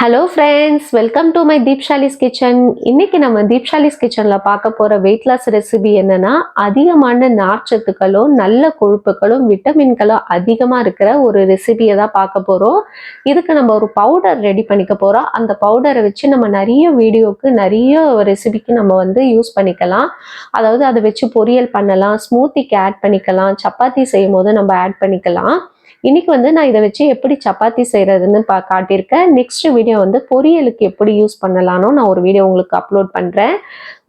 Hello friends welcome to my Deepshali's kitchen இன்னைக்கு நம்ம தீப்ஷாலிஸ் கிச்சனில் பார்க்க போகிற வெயிட் லாஸ் ரெசிபி என்னன்னா அதிகமான நார்ச்சத்துக்களும் நல்ல கொழுப்புகளும் விட்டமின்களும் அதிகமாக இருக்கிற ஒரு ரெசிபியை தான் பார்க்க போகிறோம் இதுக்கு நம்ம ஒரு பவுடர் ரெடி பண்ணிக்க போகிறோம் அந்த பவுடரை வச்சு நம்ம நிறைய வீடியோக்கு நிறைய ரெசிபிக்கு நம்ம வந்து யூஸ் பண்ணிக்கலாம். அதாவது அதை வச்சு பொரியல் பண்ணலாம் ஸ்மூத்திக்கு ஆட் பண்ணிக்கலாம் சப்பாத்தி செய்யும் போது நம்ம ஆட் பண்ணிக்கலாம். இன்னைக்கு வந்து நான் இதை வச்சு எப்படி சப்பாத்தி செய்கிறதுன்னு பா காட்டியிருக்கேன். நெக்ஸ்ட் வீடியோ வந்து பொரியலுக்கு எப்படி யூஸ் பண்ணலானோ நான் ஒரு வீடியோ உங்களுக்கு அப்லோட் பண்ணுறேன்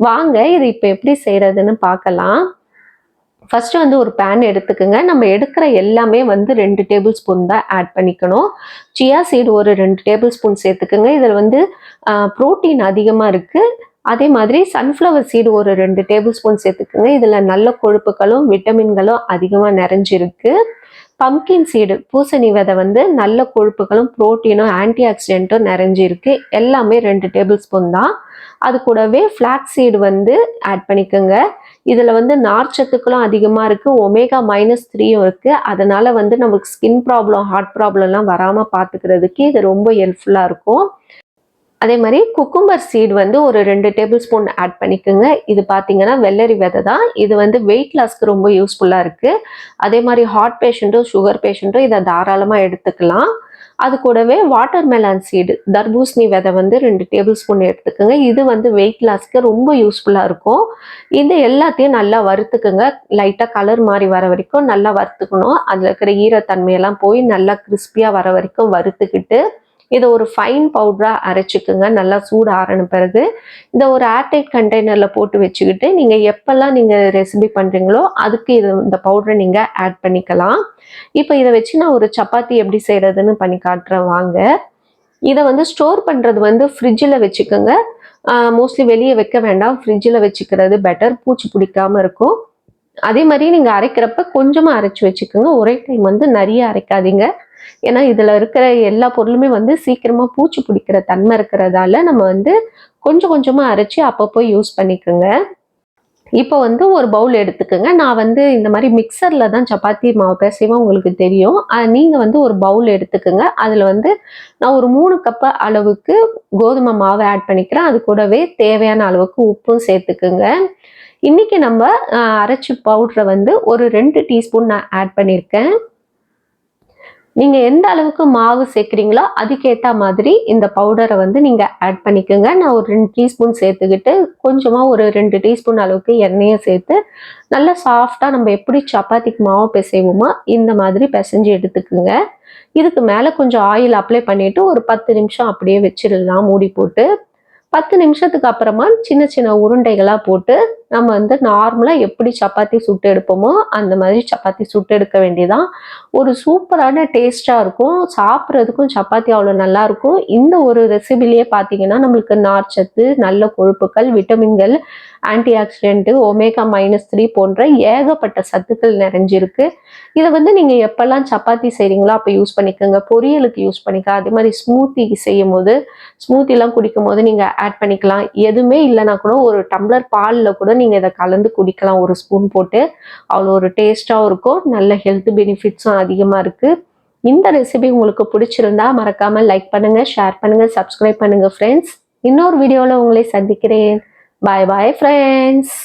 வாங்க இது இப்போ எப்படி செய்கிறதுன்னு பார்க்கலாம். ஃபஸ்ட்டு வந்து ஒரு பேன் எடுத்துக்கோங்க. நம்ம எடுக்கிற எல்லாமே வந்து ரெண்டு டேபிள் ஸ்பூன் தான் ஆட் பண்ணிக்கணும். சியா சீடு ஒரு ரெண்டு டேபிள் ஸ்பூன் சேர்த்துக்கோங்க. இதில் வந்து ப்ரோட்டீன் அதிகமாக இருக்குது அதே மாதிரி சன்ஃப்ளவர் சீடு ஒரு ரெண்டு டேபிள் ஸ்பூன் சேர்த்துக்குங்க. இதில் நல்ல கொழுப்புகளும் விட்டமின்களும் அதிகமாக நிறைஞ்சிருக்கு. பம்கின் சீடு பூசணி விதை வந்து நல்ல கொழுப்புகளும் ப்ரோட்டீனும் ஆன்டி ஆக்சிடென்ட்டும் நிறைஞ்சிருக்கு. எல்லாமே ரெண்டு டேபிள் ஸ்பூன் தான். அது கூடவே ஃப்ளாக் சீடு வந்து ஆட் பண்ணிக்கோங்க. இதில் வந்து நார்ச்சத்துக்களும் அதிகமாக இருக்குது ஒமேகா மைனஸ் த்ரீயும் இருக்குது அதனால் வந்து நமக்கு ஸ்கின் ப்ராப்ளம் ஹார்ட் ப்ராப்ளம்லாம் வராமல் பார்த்துக்கிறதுக்கு இது ரொம்ப ஹெல்ப்ஃபுல்லாக இருக்கும். அதே மாதிரி குக்கும்பர் சீட் வந்து ஒரு ரெண்டு டேபிள் ஸ்பூன் ஆட் பண்ணிக்கோங்க. இது பார்த்தீங்கன்னா வெள்ளரி விதை தான். இது வந்து வெயிட் லாஸ்க்கு ரொம்ப யூஸ்ஃபுல்லாக இருக்குது அதே மாதிரி ஹார்ட் பேஷண்ட்டும் சுகர் பேஷண்ட்டும் இதை தாராளமாக எடுத்துக்கலாம். அது கூடவே வாட்டர் மெலான் சீடு தர்பூசணி விதை வந்து ரெண்டு டேபிள் ஸ்பூன் எடுத்துக்கோங்க. இது வந்து வெயிட் லாஸ்க்கு ரொம்ப யூஸ்ஃபுல்லாக இருக்கும். இந்த எல்லாத்தையும் நல்லா வறுத்துக்குங்க. லைட்டாக கலர் மாதிரி வர வரைக்கும் நல்லா வறுத்துக்கணும். அதில் இருக்கிற ஈரத்தன்மையெல்லாம் போய் நல்லா கிறிஸ்பியாக வர வரைக்கும் வறுத்துக்கிட்டு இதை ஒரு ஃபைன் பவுடராக அரைச்சிக்குங்க. நல்லா சூடு ஆறின பிறகு இந்த ஒரு ஏர்டைட் கண்டெய்னரில் போட்டு வச்சுக்கிட்டு நீங்கள் எப்போல்லாம் நீங்கள் ரெசிபி பண்ணுறீங்களோ அதுக்கு இது இந்த பவுடரை நீங்கள் ஆட் பண்ணிக்கலாம். இப்போ இதை வச்சு நான் ஒரு சப்பாத்தி எப்படி செய்கிறதுன்னு பண்ணி காட்டுறேன். வாங்க. இதை வந்து ஸ்டோர் பண்ணுறது வந்து ஃப்ரிட்ஜில் வச்சுக்கோங்க. மோஸ்ட்லி வெளியே வைக்க வேண்டாம். ஃப்ரிட்ஜில் வச்சுக்கிறது பெட்டர் பூச்சி பிடிக்காமல் இருக்கும். அதே மாதிரி நீங்கள் அரைக்கிறப்ப கொஞ்சமாக அரைச்சி வச்சுக்கோங்க. ஒரே டைம் வந்து நிறைய அரைக்காதீங்க. ஏன்னா இதில் இருக்கிற எல்லா பொருளுமே வந்து சீக்கிரமாக பூச்சி பிடிக்கிற தன்மை இருக்கிறதால நம்ம வந்து கொஞ்சம் கொஞ்சமாக அரைச்சி அப்பப்போ யூஸ் பண்ணிக்கோங்க. இப்போ வந்து ஒரு பவுல் எடுத்துக்கோங்க. நான் வந்து இந்த மாதிரி மிக்சரில் தான் சப்பாத்தி மாவு பேசையும் உங்களுக்கு தெரியும். நீங்கள் வந்து ஒரு பவுல் எடுத்துக்கோங்க. அதில் வந்து நான் ஒரு மூணு கப்பு அளவுக்கு கோதுமை மாவை ஆட் பண்ணிக்கிறேன். அது கூடவே தேவையான அளவுக்கு உப்பும் சேர்த்துக்குங்க. இன்றைக்கி நம்ம அரைச்சி பவுட்ரை வந்து ஒரு ரெண்டு டீஸ்பூன் நான் ஆட் பண்ணியிருக்கேன். நீங்கள் எந்த அளவுக்கு மாவு சேர்க்குறீங்களோ அதுக்கேற்ற மாதிரி இந்த பவுடரை வந்து நீங்கள் ஆட் பண்ணிக்கோங்க. நான் ஒரு ரெண்டு டீஸ்பூன் சேர்த்துக்கிட்டு கொஞ்சமாக ஒரு ரெண்டு டீஸ்பூன் அளவுக்கு எண்ணெயை சேர்த்து நல்லா சாஃப்டாக நம்ம எப்படி சப்பாத்திக்கு மாவு பிசைவோமோ இந்த மாதிரி பிசைஞ்சு எடுத்துக்குங்க. இதுக்கு மேலே கொஞ்சம் ஆயில் அப்ளை பண்ணிவிட்டு ஒரு பத்து நிமிஷம் அப்படியே வச்சிடலாம். மூடி போட்டு பத்து நிமிஷத்துக்கு அப்புறமா சின்ன சின்ன உருண்டைகளாக போட்டு நம்ம வந்து நார்மலாக எப்படி சப்பாத்தி சுட்டு எடுப்போமோ அந்த மாதிரி சப்பாத்தி சுட்டு எடுக்க வேண்டியதான் ஒரு சூப்பரான டேஸ்ட்டாக இருக்கும். சாப்பிட்றதுக்கும் சப்பாத்தி அவ்வளோ நல்லாயிருக்கும் இந்த ஒரு ரெசிபிலேயே பார்த்தீங்கன்னா நம்மளுக்கு நார்ச்சத்து நல்ல கொழுப்புகள் விட்டமின்கள் antioxidant omega minus three போன்ற ஏகப்பட்ட சத்துக்கள் நிறைஞ்சிருக்கு. இதை வந்து நீங்கள் எப்போல்லாம் சப்பாத்தி செய்கிறீங்களோ அப்போ யூஸ் பண்ணிக்கோங்க. பொரியலுக்கு யூஸ் பண்ணிக்கலாம் அதே மாதிரி ஸ்மூத்தி செய்யும் போது ஸ்மூத்திலாம் குடிக்கும் போது நீங்கள் ஆட் பண்ணிக்கலாம். எதுவுமே இல்லைனா கூட ஒரு டம்ளர் பாலில் கூட நீங்கள் இதை கலந்து குடிக்கலாம். ஒரு ஸ்பூன் போட்டு அவ்வளோ ஒரு டேஸ்ட்டாகவும் இருக்கும். நல்ல ஹெல்த் பெனிஃபிட்ஸும் அதிகமாக இருக்குது இந்த ரெசிபி உங்களுக்கு பிடிச்சிருந்தா மறக்காமல் லைக் பண்ணுங்கள் ஷேர் பண்ணுங்கள் சப்ஸ்கிரைப் பண்ணுங்கள் ஃப்ரெண்ட்ஸ் இன்னொரு வீடியோவில் உங்களை சந்திக்கிறேன். பாய் பாய் ஃப்ரெண்ட்ஸ்